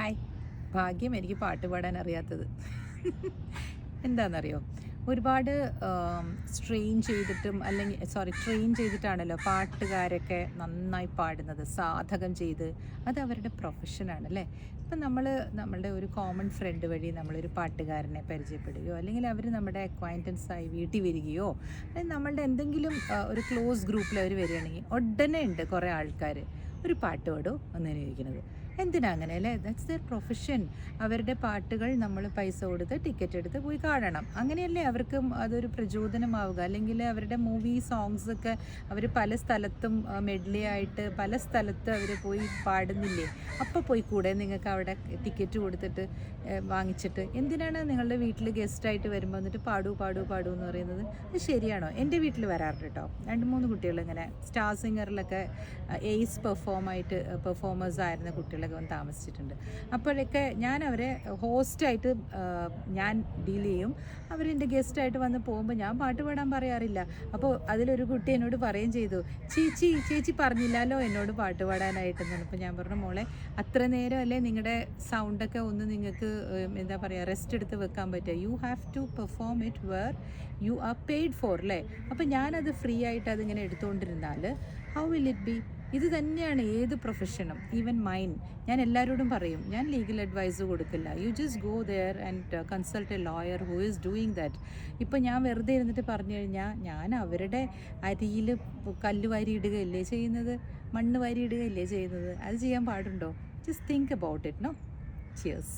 Hi. ഭാഗ്യം എനിക്ക് പാട്ട് പാടാൻ അറിയാത്തത്. എന്താണെന്നറിയോ ഒരുപാട് സ്ട്രെയിൻ ചെയ്തിട്ടും അല്ലെങ്കിൽ സോറി ട്രെയിൻ ചെയ്തിട്ടാണല്ലോ പാട്ടുകാരൊക്കെ നന്നായി പാടുന്നത് സാധകം ചെയ്ത്. അത് അവരുടെ പ്രൊഫഷനാണ് അല്ലേ? ഇപ്പം നമ്മൾ നമ്മളുടെ ഒരു കോമൺ ഫ്രണ്ട് വഴി നമ്മളൊരു പാട്ടുകാരനെ പരിചയപ്പെടുകയോ അല്ലെങ്കിൽ അവർ നമ്മുടെ അക്വൈന്റൻസായി വീട്ടിൽ വരികയോ അല്ലെങ്കിൽ നമ്മളുടെ എന്തെങ്കിലും ഒരു ക്ലോസ് ഗ്രൂപ്പിൽ അവർ വരികയാണെങ്കിൽ ഉടനെ ഉണ്ട് കുറേ ആൾക്കാർ ഒരു പാട്ട് പാടോ എന്ന് ചോദിക്കുന്നത്. എന്തിനാ അങ്ങനെ അല്ലേ? ദാറ്റ്സ് ദർ പ്രൊഫഷൻ അവരുടെ പാട്ടുകൾ നമ്മൾ പൈസ കൊടുത്ത് ടിക്കറ്റ് എടുത്ത് പോയി കാണണം. അങ്ങനെയല്ലേ അവർക്ക് അതൊരു പ്രചോദനമാവുക? അല്ലെങ്കിൽ അവരുടെ മൂവി സോങ്സ് ഒക്കെ അവർ പല സ്ഥലത്തും മെഡ്ലി ആയിട്ട് പല സ്ഥലത്ത് അവർ പോയി പാടുന്നില്ലേ? അപ്പോൾ പോയി കൂടെ നിങ്ങൾക്ക് അവിടെ ടിക്കറ്റ് കൊടുത്തിട്ട് വാങ്ങിച്ചിട്ട്. എന്തിനാണ് നിങ്ങളുടെ വീട്ടിൽ ഗസ്റ്റായിട്ട് വരുമ്പോൾ എന്നിട്ട് പാടൂ പാടൂ പാടൂ എന്ന് പറയുന്നത്? അത് ശരിയാണോ? എന്റെ വീട്ടിൽ വരാറുണ്ട് കേട്ടോ. രണ്ട് മൂന്ന് കുട്ടികൾ ഇങ്ങനെ. സ്റ്റാർ സിംഗറിലൊക്കെ എയ്സ് പെർഫോമായിട്ട് പെർഫോമേഴ്സ് ആയിരുന്ന കുട്ടികളൊക്കെ വന്ന് താമസിച്ചിട്ടുണ്ട്. അപ്പോഴൊക്കെ ഞാൻ അവരെ ഹോസ്റ്റായിട്ട് ഞാൻ ഡീൽ ചെയ്യും. അവരെന്റെ ഗസ്റ്റായിട്ട് വന്ന് പോകുമ്പോൾ ഞാൻ പാട്ട് പാടാൻ പറയാറില്ല. അപ്പോൾ അതിലൊരു കുട്ടി എന്നോട് പറയുകയും ചെയ്തു ചേച്ചി ചേച്ചി പറഞ്ഞില്ലല്ലോ എന്നോട് പാട്ട് പാടാനായിട്ടെന്ന് അപ്പോൾ ഞാൻ പറഞ്ഞു മോളെ അത്ര നേരം അല്ലേ നിങ്ങളുടെ സൗണ്ടൊക്കെ ഒന്ന് നിങ്ങൾക്ക് എന്താ പറയുക റെസ്റ്റ് എടുത്ത് വെക്കാൻ പറ്റുക. You have to perform it where you are paid for അല്ലേ അപ്പോൾ ഞാനത് ഫ്രീ ആയിട്ട് അതിങ്ങനെ എടുത്തുകൊണ്ടിരുന്നാൽ ഹൗ വിൽ ഇറ്റ് ബി ഇത് തന്നെയാണ് ഏത് പ്രൊഫഷനും ഈവൻ മൈൻ ഞാൻ എല്ലാവരോടും പറയും ഞാൻ ലീഗൽ അഡ്വൈസ് കൊടുക്കില്ല. You just go there and consult a lawyer who is doing that ഇപ്പം ഞാൻ വെറുതെ ഇരുന്നിട്ട് പറഞ്ഞു കഴിഞ്ഞാൽ ഞാൻ അവരുടെ അരിയിൽ കല്ല് വാരി ഇടുകയല്ലേ ചെയ്യുന്നത്? മണ്ണ് വാരി ഇടുകയല്ലേ ചെയ്യുന്നത്? അത് ചെയ്യാൻ പാടുണ്ടോ? Just think about it no cheers